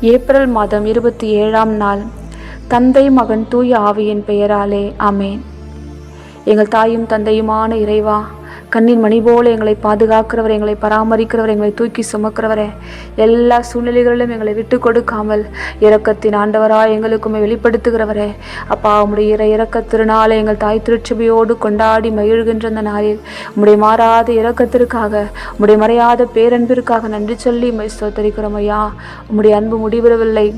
April மாதம் இருபத்தி ஏழாம் நாள். தந்தை மகன் தூய ஆவியின் பெயராலே அமேன் எங்கள் தாயும் தந்தையுமான இறைவா கண்ணின் மணி போல எங்களை பாதுகாக்கிறவர் எங்களை பராமரிக்கிறவர் எங்களை தூக்கி சுமக்கிறவரே. எல்லா சூழ்நிலைகளிலும் எங்களை விட்டு கொடுக்காமல் இரக்கத்தின் ஆண்டவராய் எங்களுக்குமே வெளிப்படுத்துகிறவரே. அப்பா உம்முடைய இற இறக்க திருநாளை எங்கள் தாய் திருச்சபையோடு கொண்டாடி மகிழ்கின்ற அந்த நாளில் உம்முடைய மாறாத இரக்கத்திற்காக உம்முடைய மறையாத பேரன்பிற்காக நன்றி சொல்லி மை ஸ்தோத்தரிக்கிறோம் ஐயா. உம்முடைய அன்பு முடிவிடவில்லை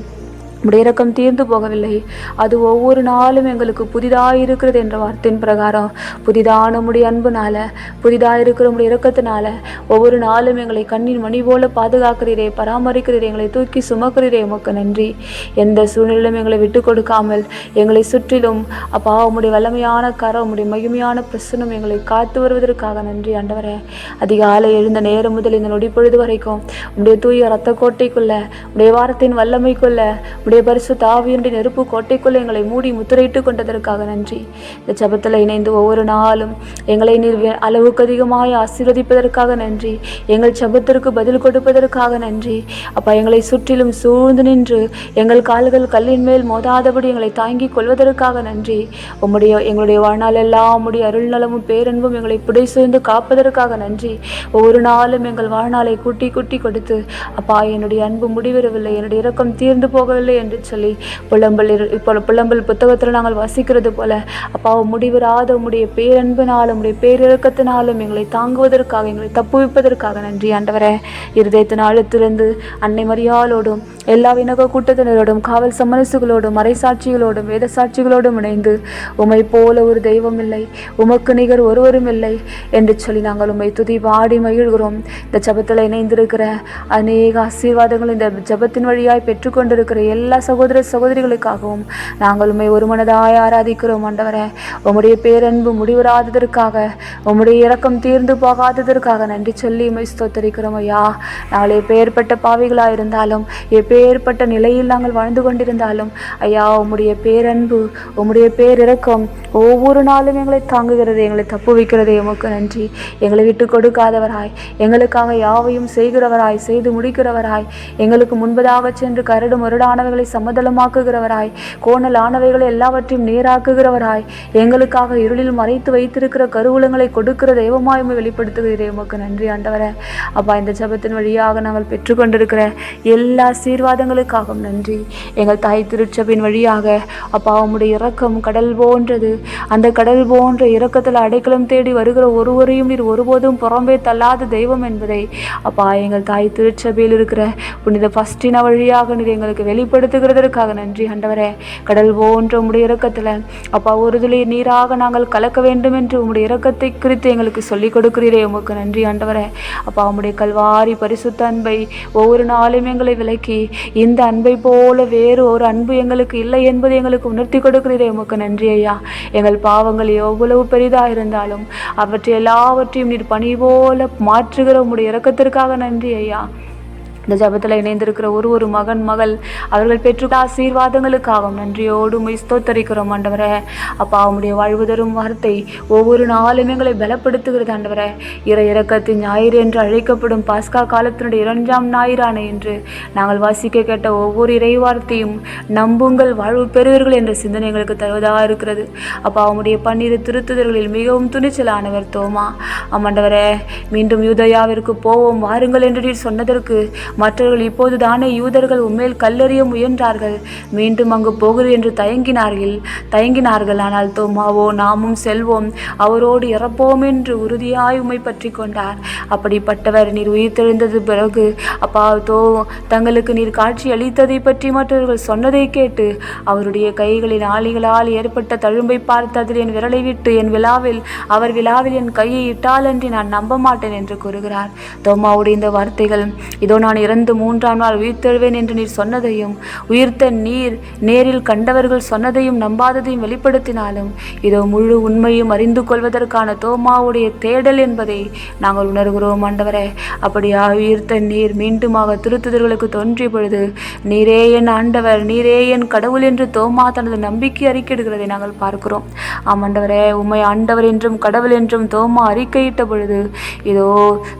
உடைய இரக்கம் தீர்ந்து போகவில்லை. அது ஒவ்வொரு நாளும் எங்களுக்கு புதிதாக இருக்கிறது என்ற வார்த்தையின் பிரகாரம். புதிதான உடைய அன்புனால புதிதாக இருக்கிற உடைய இறக்கத்தினால ஒவ்வொரு நாளும் எங்களை கண்ணின் மணி போல பாதுகாக்கிறீரே பராமரிக்கிறீரே எங்களை தூக்கி சுமக்கிறீரே உமக்கு நன்றி. எந்த சூழ்நிலையிலும் எங்களை விட்டு கொடுக்காமல் எங்களை சுற்றிலும் அப்பா உம்முடைய வல்லமையான கரம் உம்முடைய மகிமையான பிரசனம் எங்களை காத்து வருவதற்காக நன்றி ஆண்டவரே. அதிகாலை எழுந்த நேரம் முதல் இந்த நொடி பொழுது வரைக்கும் உடைய தூய ரத்த கோட்டைக்குள்ள உடைய வாரத்தின் வல்லமைக்குள்ள உடைய பரிசு தாவியனுடைய நெருப்பு கோட்டைக்குள் எங்களை மூடி முத்திரையிட்டு கொண்டதற்காக நன்றி. இந்த ஜபத்தில் இணைந்து ஒவ்வொரு நாளும் எங்களை நீர் அளவுக்கு அதிகமாய் ஆசீர்வதிப்பதற்காக நன்றி. எங்கள் ஜபத்திற்கு பதில் கொடுப்பதற்காக நன்றி. அப்பா எங்களை சுற்றிலும் சூழ்ந்து நின்று எங்கள் கால்கள் கல்லின் மேல் மோதாதபடி எங்களை தாங்கிக் கொள்வதற்காக நன்றி. உம்முடைய எங்களுடைய வாழ்நாள் எல்லாம் உம்முடைய அருள் நலமும் பேரன்பும் எங்களை புடை சூழ்ந்து காப்பதற்காக நன்றி. ஒவ்வொரு நாளும் எங்கள் வாழ்நாளை கூட்டி கூட்டி கொடுத்து அப்பா என்னுடைய அன்பு முடிவரவில்லை என்னுடைய இரக்கம் தீர்ந்து போகவில்லை என்று சொல்லி புலம்பல் இப்போ புலம்பல் புத்தகத்தில் நாங்கள் வாசிக்கிறது போல அப்பாவை முடிவிராத உடைய பேரன்பினாலும் உடைய பேரிறக்கத்தினாலும் எங்களை தாங்குவதற்காக எங்களை தப்புவிப்பதற்காக நன்றி ஆண்டவரே. இருதயத்தின் ஆழத்திலிருந்து அன்னை மரியாளோடும் எல்லா வினக கூட்டத்தினரோடும் காவல் சமரசுகளோடும் மறைசாட்சிகளோடும் வேத சாட்சிகளோடும் இணைந்து உமை போல ஒரு தெய்வம் இல்லை உமக்கு நிகர் ஒருவரும் இல்லை என்று சொல்லி நாங்கள் உம்மை துதி பாடி மகிழ்கிறோம். இந்த ஜபத்தில் இணைந்திருக்கிற அநேக ஆசீர்வாதங்கள் இந்த ஜபத்தின் வழியாய் பெற்றுக்கொண்டிருக்கிற எல்லா சகோதர சகோதரிகளுக்காகவும் நாங்கள் உண்மை ஒரு மனதாய் ஆராதிக்கிறோம் ஆண்டவரே. உம்முடைய பேரன்பு முடிவராததற்காக உம்முடைய இரக்கம் தீர்ந்து போகாததற்காக நன்றி சொல்லி உண்மை ஸ்தோத்தரிக்கிறோம் ஐயா. நாங்கள் எப்பேற்பட்ட பாவிகளாக இருந்தாலும் எப்பேற்பட்ட நிலையில் நாங்கள் வாழ்ந்து கொண்டிருந்தாலும் ஐயா உம்முடைய பேரன்பு உம்முடைய பேரிறக்கம் ஒவ்வொரு நாளும் எங்களை தாங்குகிறது எங்களை தப்பு வைக்கிறது எமக்கு நன்றி. எங்களை விட்டு கொடுக்காதவராய் எங்களுக்காக யாவையும் செய்கிறவராய் செய்து முடிக்கிறவராய் எங்களுக்கு முன்பதாக சென்று கரடு முரடானவைகளை சமதளமாக்குகிறவராய் கோணலானவைகளை எல்லாவற்றையும் நேராக்குகிறவராய் எங்களுக்காக இருளில் மறைத்து வைத்திருக்கிற கருவூலங்களை கொடுக்கிற தெய்வமாய் வெளிப்படுத்துகிறீரே வெளிப்படுத்துகிறேன் உமக்கு நன்றி ஆண்டவர. அப்பா இந்த ஜெபத்தின் வழியாக நாங்கள் பெற்றுக்கொண்டிருக்கிற எல்லா ஆசீர்வாதங்களுக்காகவும் நன்றி. எங்கள் தாய் திருச்சபின் வழியாக அப்பா உம்முடைய இரக்கம் கடல் போன்றது. அந்த கடல் போன்ற இரக்கத்தில் அடைக்கலம் தேடி வருகிற ஒருவரையும் நீர் ஒருபோதும் புறம்பே தள்ளாத தெய்வம் என்பதை அப்பா எங்கள் தாய் திருச்சபையில் இருக்கிற புனித ஃபஸ்டின வழியாக நீர் எங்களுக்கு வெளிப்படுத்துகிறதற்காக நன்றி ஆண்டவரே. கடல் போன்ற உம்முடைய இறக்கத்தில் அப்பா ஒரு துளி நீராக நாங்கள் கலக்க வேண்டும் என்று உம்முடைய இறக்கத்தை குறித்து எங்களுக்கு சொல்லிக் கொடுக்கிறீரே. உமக்கு நன்றி ஆண்டவரே. அப்பா உம்முடைய கல்வாரி பரிசுத்த அன்பை ஒவ்வொரு நாளும் எங்களை விலக்கி இந்த அன்பை போல வேறு ஒரு அன்பு எங்களுக்கு இல்லை என்பதை எங்களுக்கு உணர்த்தி கொடுக்கிறீரே. உமக்கு நன்றி ஐயா. எங்கள் பாவங்கள் எவ்வளவு பெரிதாக இருந்தாலும் அவற்றை எல்லாவற்றையும் நீர் பணி போல மாற்றுகிற உம்முடைய இறக்கத்திற்காக நன்றி ஐயா. இந்த ஜபத்தில் இணைந்திருக்கிற ஒரு ஒரு மகன் மகள் அவர்கள் பெற்றுள்ள ஆசீர்வாதங்களுக்காகவும் நன்றியோடு உம்மை ஸ்தோத்தரிக்கிறோம் ஆண்டவரே. அப்பா அவனுடைய வாழ்வு தரும் வார்த்தை ஒவ்வொரு நாளும் எங்களை பலப்படுத்துகிறது ஆண்டவரே. இற இறக்கத்தின் ஞாயிறு என்று அழைக்கப்படும் பாஸ்கா காலத்தினுடைய இரண்டாம் ஞாயிறான என்று நாங்கள் வாசிக்க கேட்ட ஒவ்வொரு இறை வார்த்தையும் நம்புங்கள் வாழ்வு பெறுவீர்கள் என்ற சிந்தனை எங்களுக்கு தருவதாக இருக்கிறது. அப்பா அவனுடைய பன்னிரு திருத்துதல்களில் மிகவும் துணிச்சலானவர் தோமா. ஆமாண்டவரே மீண்டும் யூதயாவிற்கு போவோம் வாருங்கள் என்று நீர் சொன்னதற்கு மற்றவர்கள் இப்போது தானே யூதர்கள் உண்மையில் கல்லெறிய முயன்றார்கள். மீண்டும் அங்கு போகிறேன் என்று தயங்கினார்கள். தயங்கினார்கள் ஆனால் தோமாவோ நாமும் செல்வோம். அவரோடு இறப்போம் என்று உறுதியாய் உம்மை பற்றி கொண்டார். அப்படிப்பட்டவர் நீர் உயிர்த்தெழுந்தது பிறகு அப்பா தோ தங்களுக்கு நீர் காட்சி அளித்ததை பற்றி மற்றவர்கள் சொன்னதை கேட்டு அவருடைய கைகளின் ஆளிகளால் ஏற்பட்ட தழும்பை பார்த்து அதில் என் விரலை விட்டு என் விழாவில் அவர் விழாவில் என் கையை இட்டால் என்று நான் நம்ப மாட்டேன் என்று கூறுகிறார். தோமாவுடைய இந்த வார்த்தைகள் இதோ நான் இறந்து மூன்றாம் நாள் உயிர்த்தெழுவேன் என்று நீர் சொன்னதையும் உயிர்த்த நீர் நேரில் கண்டவர்கள் சொன்னதையும் நம்பாததையும் வெளிப்படுத்தினாலும் இதோ முழு உண்மையும் அறிந்து கொள்வதற்கான தோமாவுடைய தேடல் என்பதை நாங்கள் உணர்கிறோம் ஆண்டவரே. அப்படியா உயிர்த்த நீர் மீண்டுமாக திருத்துதர்களுக்கு தோன்றிய பொழுது நீரே என் ஆண்டவர் நீரே என் கடவுள் என்று தோமா தனது நம்பிக்கை அறிக்கையிடுகிறதை நாங்கள் பார்க்கிறோம். ஆமாண்டவரே உம்மை ஆண்டவர் என்றும் கடவுள் என்றும் தோமா அறிக்கையிட்ட பொழுது இதோ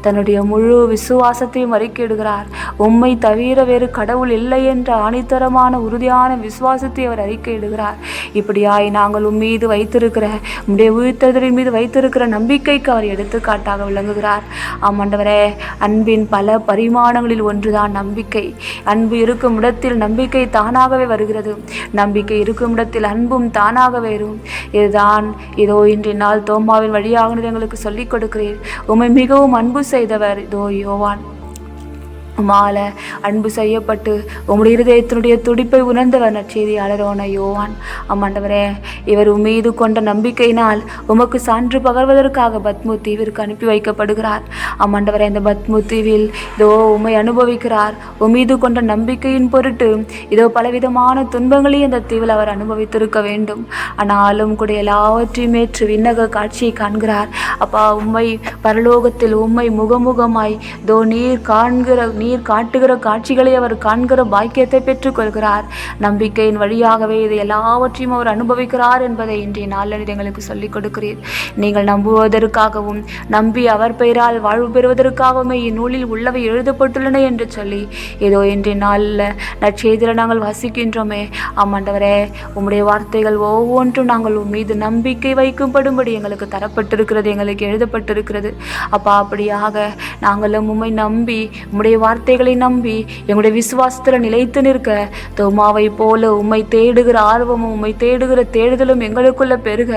தன்னுடைய முழு விசுவாசத்தையும் அறிக்கையிடுகிறார். உம்மை தவிர வேறு கடவுள் இல்லை என்ற அணித்தரமான உறுதியான விசுவாசத்தை அவர் அறிக்கையிடுகிறார். இப்படியாய் நாங்கள் உம் மீது வைத்திருக்கிற உம்முடைய உயிர்த்ததரின் மீது வைத்திருக்கிற நம்பிக்கைக்கு அவர் எடுத்துக்காட்டாக விளங்குகிறார். ஆமாண்டவரே அன்பின் பல பரிமாணங்களில் ஒன்றுதான் நம்பிக்கை. அன்பு இருக்கும் இடத்தில் நம்பிக்கை தானாகவே வருகிறது. நம்பிக்கை இருக்கும் இடத்தில் அன்பும் தானாக வரும். இதுதான் இதோ இன்றைய நாள் தோமாவின் வழியாக எங்களுக்கு சொல்லிக் கொடுக்கிறீர். உம்மை மிகவும் அன்பு செய்தவர் இதோ யோவான். மாலை அன்பு செய்யப்பட்டு உம்முடைய இருதயத்தினுடைய துடிப்பை உணர்ந்தவர் நற்செய்தியாளரான யோவான். அம்மாண்டவரே இவர் உம்மீது கொண்ட நம்பிக்கையினால் உமக்கு சான்று பகர்வதற்காக பத்மு தீவிற்கு அனுப்பி வைக்கப்படுகிறார். அம்மாண்டவரே இந்த பத்மு தீவில் இதோ உம்மை அனுபவிக்கிறார். உம்மீது கொண்ட நம்பிக்கையின் பொருட்டு இதோ பலவிதமான துன்பங்களையும் இந்த தீவில் அவர் அனுபவித்திருக்க வேண்டும். ஆனாலும் கூட எல்லாவற்றையும் ஏற்று விண்ணக காட்சியை காண்கிறார். அப்பா உம்மை பரலோகத்தில் உம்மை முகமுகமாய் தோ நீர் காண்கிற நீர் காட்டுகிற காட்சிகளை அவர் காண்கிற பாக்கியத்தை பெற்றுக்கொள்கிறார் நம்பிக்கையின் வழியாகவே இது எல்லாவற்றையும் அவர் அனுபவிக்கிறார் என்பதை இன்றைய நாளில் எங்களுக்கு சொல்லிக் கொடுக்கிறீர். நீங்கள் நம்புவதற்காகவும் நம்பி அவர் பெயரால் வாழ்வு பெறுவதற்காகவுமே இந்நூலில் உள்ளவை எழுதப்பட்டுள்ளன என்று சொல்லி ஏதோ இன்றைய நாளில் நற்செய்தியில் நாங்கள் வசிக்கின்றோமே. ஆமாண்டவரே உம்முடைய வார்த்தைகள் ஒவ்வொன்றும் நாங்கள் உன் மீது நம்பிக்கை வைக்கும்படும்படி எங்களுக்கு தரப்பட்டிருக்கிறது எங்களுக்கு எழுதப்பட்டிருக்கிறது. அப்பா அப்படியாக நாங்களும் உம்மை நம்பி உம்முடைய வார்த்தைகளை நம்பி எங்களுடைய விசுவாசத்தில் நிலைத்து நிற்க தோமாவை போல உம்மை தேடுகிற ஆர்வமும் உம்மை தேடுகிற தேடுதலும் எங்களுக்குள்ள பெருக.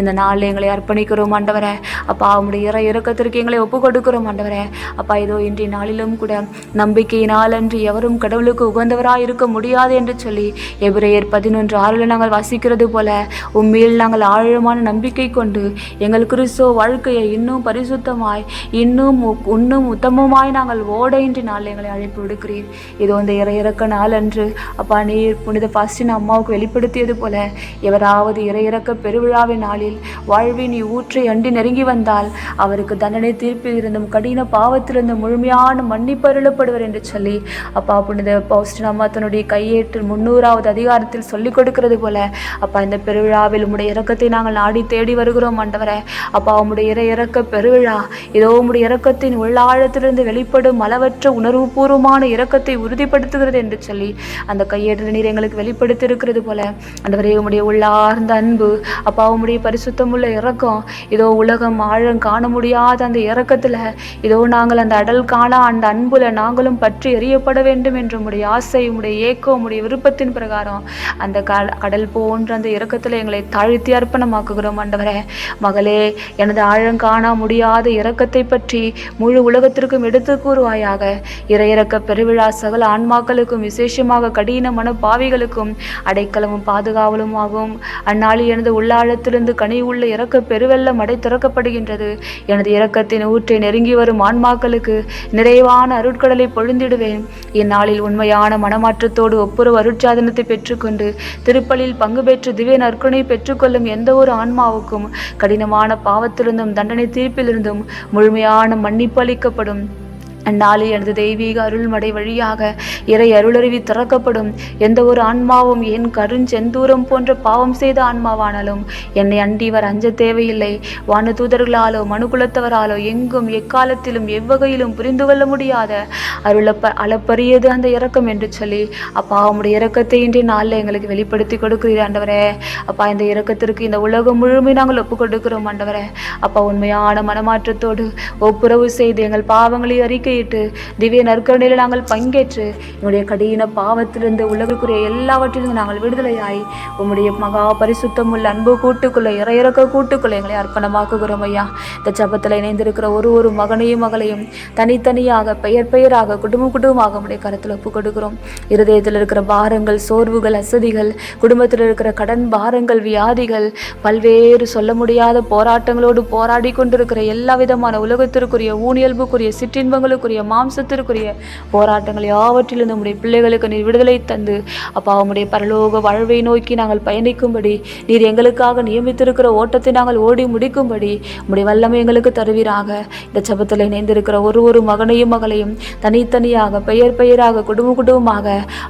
இந்த நாளில் எங்களை அர்ப்பணிக்கிறோம் ஆண்டவரே. அப்பா அவனுடைய இற இறக்கத்திற்கு எங்களை ஒப்பு கொடுக்கிறோம் ஆண்டவரே. அப்பா இதோ இன்றைய நாளிலும் கூட நம்பிக்கையினால் அன்று எவரும் கடவுளுக்கு உகந்தவராக இருக்க முடியாது என்று சொல்லி எபிரேயர் பதினொன்று ஆறில் நாங்கள் வாசிக்கிறது போல உண்மையில் நாங்கள் ஆழமான நம்பிக்கை கொண்டு எங்கள் கிறிஸ்துவ வாழ்க்கையை இன்னும் பரிசுத்தமாய் இன்னும் இன்னும் உத்தமமாய் நாங்கள் ஓட இன்றி நாள் எங்களை அழைப்பு விடுக்கிறீர் இதோ இந்த இற இறக்க நாள் அன்று அப்பா நீர் புனித பாஸ்டின் அம்மாவுக்கு வெளிப்படுத்தியது போல எவராவது இற இறக்க பெருவிழாவின் நாளில் வாழ்வின் ஊற்றை அண்டி நெருங்கி வந்தால் அவருக்கு தண்டனை தீர்ப்பில் இருந்தும் கடின பாவத்திலிருந்தும் முழுமையான மன்னிப்பு அருளப்படுவர் என்று சொல்லி அப்பா புனித பாஸ்டின் அம்மா தன்னுடைய கையேற்றில் முன்னூறாவது அதிகாரத்தில் சொல்லிக் கொடுக்கிறது போல அப்பா இந்த பெருவிழாவில் உம்முடைய இறக்கத்தை நாங்கள் நாடி தேடி வருகிறோம் ஆண்டவரே. அப்பா உம்முடைய இற இறக்க பெருவிழா இதோ உம்முடைய இறக்கத்தின் உள்ளாழத்திலிருந்து வெளிப்படும் அளவற்ற உணர்வுபூர்வமான இரக்கத்தை உறுதிப்படுத்துகிறது என்று சொல்லி அந்த கையேற்ற நீர் எங்களுக்கு வெளிப்படுத்தி இருக்கிறது போல. அந்தவரே உடைய உள்ளார்ந்த அன்பு அப்பா உம்முடைய பரிசுத்தமுள்ள இறக்கம் இதோ உலகம் ஆழம் காண முடியாத அந்த இறக்கத்தில் இதோ நாங்கள் அந்த அடல் காண அந்த அன்புல நாங்களும் பற்றி எறியப்பட வேண்டும் என்ற உடைய ஆசை உடைய ஏக்கம் உடைய விருப்பத்தின் பிரகாரம் அந்த கடல் போன்ற அந்த இறக்கத்தில் எங்களை தாழ்த்தி அர்ப்பணமாக்குகிறோம் ஆண்டவரே. மகளே எனது ஆழம் காண முடியாத இறக்கத்தை பற்றி முழு உலகத்திற்கும் எடுத்து கூறுவாயாக. இறையிறக்க பெருவிழா சகல ஆன்மாக்களுக்கும் விசேஷமாக கடின மன பாவிகளுக்கும் அடைக்கலமும் பாதுகாவலும் ஆகும் அந்நாளில் எனது உள்ளாழத்திலிருந்து கனி உள்ள இறக்க பெருவெள்ளம் அடை திறக்கப்படுகின்றது. எனது இறக்கத்தின் ஊற்றை நெருங்கி வரும் ஆன்மாக்களுக்கு நிறைவான அருட்கடலை பொழிந்திடுவேன். இந்நாளில் உண்மையான மனமாற்றத்தோடு ஒப்புரவு அருட்சாதனத்தை பெற்றுக்கொண்டு திருப்பலில் பங்கு பெற்று திவ்ய நற்கொணை பெற்றுக்கொள்ளும் எந்த ஒரு ஆன்மாவுக்கும் கடினமான பாவத்திலிருந்தும் தண்டனை தீர்ப்பிலிருந்தும் முழுமையான மன்னிப்பு அளிக்கப்படும். அந்நாளில் எனது தெய்வீக அருள்மடை வழியாக இறை அருளறிவி திறக்கப்படும். எந்த ஒரு ஆன்மாவும் என் கருஞ்செந்தூரம் போன்ற பாவம் செய்த ஆன்மாவானாலும் என்னை அண்டிவர் அஞ்ச தேவையில்லை. வான தூதர்களாலோ மனுகுலத்தவராலோ எங்கும் எக்காலத்திலும் எவ்வகையிலும் புரிந்து கொள்ள முடியாத அருளப்ப அளப்பரியது அந்த இறக்கம் என்று சொல்லி அப்பா உம்முடைய இறக்கத்தை இன்றைய நாளில் எங்களுக்கு வெளிப்படுத்தி கொடுக்கிறீர் ஆண்டவரே. அப்பா இந்த இறக்கத்திற்கு இந்த உலகம் முழுமை நாங்கள் ஒப்பு கொடுக்கிறோம் ஆண்டவரே. அப்பா உண்மையான மனமாற்றத்தோடு ஒப்புரவு செய்து எங்கள் பாவங்களை அறிக்கை அறிக்கையிட்டு திவ்ய நற்கருணையில் நாங்கள் பங்கேற்று என்னுடைய கடின பாவத்திலிருந்து உலகுக்குரிய எல்லாவற்றிலிருந்து நாங்கள் விடுதலையாய் உம்முடைய மகா பரிசுத்தம் உள்ள அன்பு கூட்டுக்குள்ளே இறையிறக்க கூட்டுக்குள்ளே எங்களை அர்ப்பணமாக்குகிறோம் ஐயா. இந்த ஜபத்தில் இணைந்திருக்கிற ஒரு ஒரு மகனையும் மகளையும் தனித்தனியாக பெயர் பெயராக குடும்பம் குடும்பமாக உடைய கருத்தில் ஒப்பு கொடுக்கிறோம் இருதயத்தில் இருக்கிற பாரங்கள் சோர்வுகள் அசதிகள் குடும்பத்தில் இருக்கிற கடன் பாரங்கள் வியாதிகள் பல்வேறு சொல்ல முடியாத போராட்டங்களோடு போராடி கொண்டிருக்கிற எல்லா விதமான உலகத்திற்குரிய ஊனியல்புக்குரிய சிற்றின்பங்களுக்கு சிற்றின்பங்களுக்குரிய மாம்சத்திற்குரிய போராட்டங்கள் யாவற்றிலிருந்து நம்முடைய பிள்ளைகளுக்கு நீர் விடுதலை தந்து அப்பா உம்முடைய பரலோக வாழ்வை நோக்கி நாங்கள் பயணிக்கும்படி நீர் எங்களுக்காக நியமித்திருக்கிற ஓட்டத்தை நாங்கள் ஓடி முடிக்கும்படி உடைய வல்லமை எங்களுக்கு தருவீராக. இந்த சபத்தில் இணைந்திருக்கிற ஒரு ஒரு மகனையும் மகளையும் தனித்தனியாக பெயர் பெயராக குடும்ப குடும்பமாக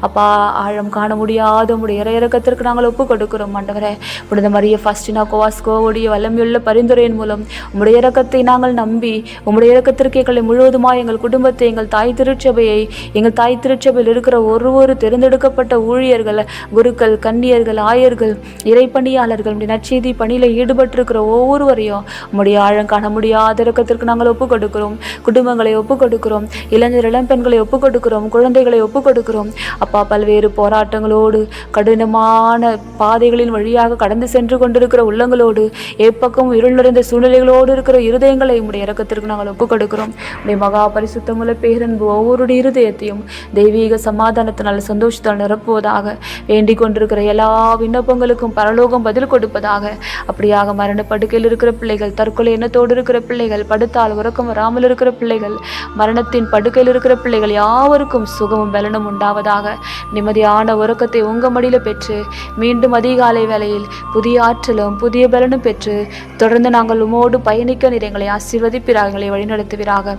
அப்பா ஆழம் காண முடியாத உடைய இறையிறக்கத்திற்கு நாங்கள் ஒப்பு கொடுக்கிறோம் ஆண்டவரே. புனித மரிய ஃபஸ்டினா கோவாஸ்கோவுடைய வல்லமையுள்ள பரிந்துரையின் மூலம் உம்முடைய இறக்கத்தை நாங்கள் நம்பி உம்முடைய இறக்கத்திற்கு எங்களை முழுவதுமாக எங்கள் குடும்பத்தை எங்கள் தாய் திருச்சபையை எங்கள் தாய் திருச்சபையில் இருக்கிற ஒரு ஒரு தேர்ந்தெடுக்கப்பட்ட ஊழியர்கள் குருக்கள் கன்னியர்கள் ஆயர்கள் இறைப்பணியாளர்கள் இப்படி நற்செய்தி பணியில் ஈடுபட்டிருக்கிற ஒவ்வொருவரையும் உம்முடைய ஆழங்காண முடியாத இறக்கத்திற்கு நாங்கள் ஒப்புக் கொடுக்கிறோம். குடும்பங்களை ஒப்புக் கொடுக்கிறோம். இளைஞர் இளம்பெண்களை ஒப்புக் கொடுக்கிறோம். குழந்தைகளை ஒப்புக் கொடுக்கிறோம். அப்பா பல்வேறு போராட்டங்களோடு கடினமான பாதைகளின் வழியாக கடந்து சென்று கொண்டிருக்கிற உள்ளங்களோடு எப்பக்கம் இருள் நிறைந்த சூழ்நிலைகளோடு இருக்கிற இருதயங்களை உடைய இறக்கத்திற்கு நாங்கள் ஒப்புக் கொடுக்கிறோம். உடைய மகா பரிசுத்தமுள்ள பேரன்பு ஒவ்வொருடைய இருதயத்தையும் தெய்வீக சமாதானத்தினால் சந்தோஷத்தால் நிரப்புவதாக வேண்டிக் கொண்டிருக்கிற எல்லா விண்ணப்பங்களுக்கும் பரலோகம் பதில் கொடுப்பதாக. அப்படியாக மரண படுக்கையில் இருக்கிற பிள்ளைகள் தற்கொலை எண்ணத்தோடு இருக்கிற பிள்ளைகள் படுத்தால் உறக்கம் வராமல் இருக்கிற பிள்ளைகள் மரணத்தின் படுக்கையில் இருக்கிற பிள்ளைகள் யாவருக்கும் சுகமும் பலனும் உண்டாவதாக. நிம்மதியான உறக்கத்தை உங்க மடியில் பெற்று மீண்டும் அதிகாலை வேளையில் புதிய ஆற்றலும் புதிய பலனும் பெற்று தொடர்ந்து நாங்கள் உமோடு பயணிக்க நீர் எங்களை ஆசீர்வதிப்பிறாக எங்களை வழிநடத்துவீராக.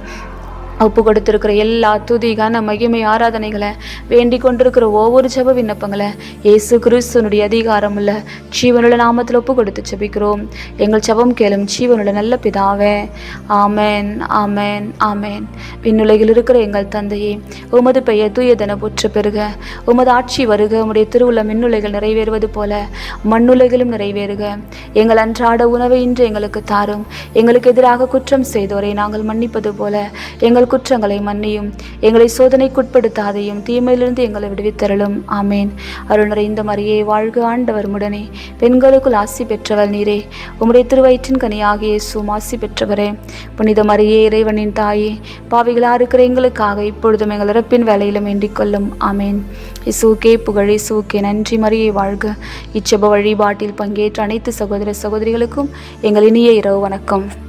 ஒப்பு கொடுத்துருக்கிற எல்லா துதிகான மகிமை ஆராதனைகளை வேண்டிக் கொண்டிருக்கிற ஒவ்வொரு ஜப விண்ணப்பங்களை இயேசு கிறிஸ்துவனுடைய அதிகாரமுள்ள ஜீவனுள்ள நாமத்தில் ஒப்பு கொடுத்து ஜபிக்கிறோம். எங்கள் ஜபம் கேளும் ஜீவனுள்ள நல்ல பிதாவே ஆமென் ஆமேன் ஆமென். விண்ணுலகில் இருக்கிற எங்கள் தந்தையே உமது பெயர் தூயதன புற்று பெறுக. உமது ஆட்சி வருக உம்முடைய திருவுள்ள மின்னுலைகள் நிறைவேறுவது போல மண்ணுலகிலும் நிறைவேறுக. எங்கள் அன்றாட உணவை இன்று எங்களுக்கு தாரும். எங்களுக்கு எதிராக குற்றம் செய்தோரை நாங்கள் மன்னிப்பது போல எங்கள் குற்றங்களை மன்னியும். எங்களை சோதனைக்குட்படுத்தாதையும் தீமையிலிருந்து எங்களை விடுவித்தருளும். ஆமேன். அருள் நிறைந்த மரியே வாழ்க ஆண்டவர் முடனே பெண்களுக்குள் ஆசி பெற்றவர் நீரே. உம்முடைய திருவயிற்றின் கனியாகிய சும் ஆசி பெற்றவரே. புனித மரியே இறைவனின் தாயே பாவிகளா இருக்கிற எங்களுக்காக இப்பொழுதும் எங்கள் இறப்பின் வேலையிலும் வேண்டிக் கொள்ளும். ஆமேன். இசூக்கே புகழ் இசூக்கே நன்றி. மரியே வாழ்க. இச்செப வழிபாட்டில் பங்கேற்ற அனைத்து சகோதர சகோதரிகளுக்கும் எங்கள் இனிய இரவு வணக்கம்.